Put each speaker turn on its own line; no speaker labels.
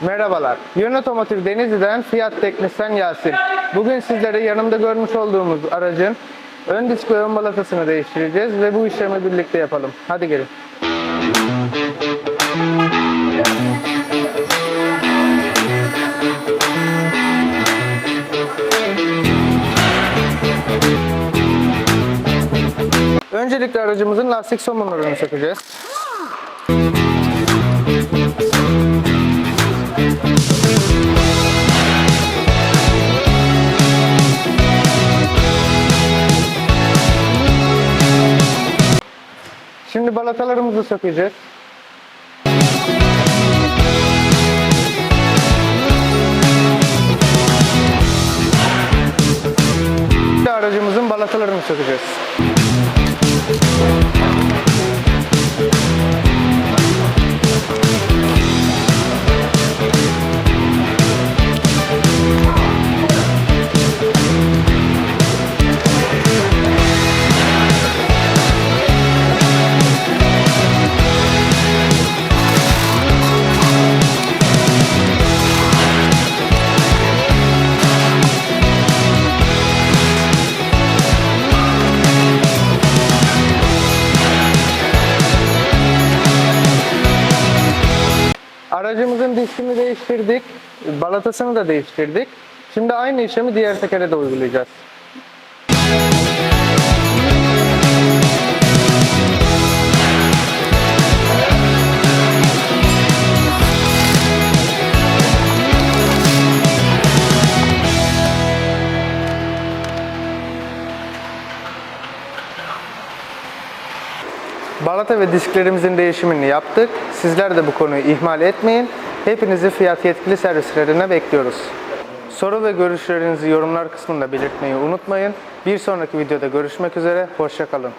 Merhabalar. Yön Otomotiv Denizli'den Fiyat Teknisyen Yasin. Bugün sizlere yanımda görmüş olduğumuz aracın ön disk ve ön balatasını değiştireceğiz ve bu işlemi birlikte yapalım. Hadi gelin. Öncelikle aracımızın lastik somunlarını sökeceğiz. Şimdi balatalarımızı sökeceğiz. Şimdi aracımızın balatalarını sökeceğiz. Aracımızın diskini değiştirdik, balatasını da değiştirdik. Şimdi aynı işlemi diğer tekere de uygulayacağız. Balata ve disklerimizin değişimini yaptık. Sizler de bu konuyu ihmal etmeyin. Hepinizi fiyat yetkili servislerine bekliyoruz. Soru ve görüşlerinizi yorumlar kısmında belirtmeyi unutmayın. Bir sonraki videoda görüşmek üzere. Hoşçakalın.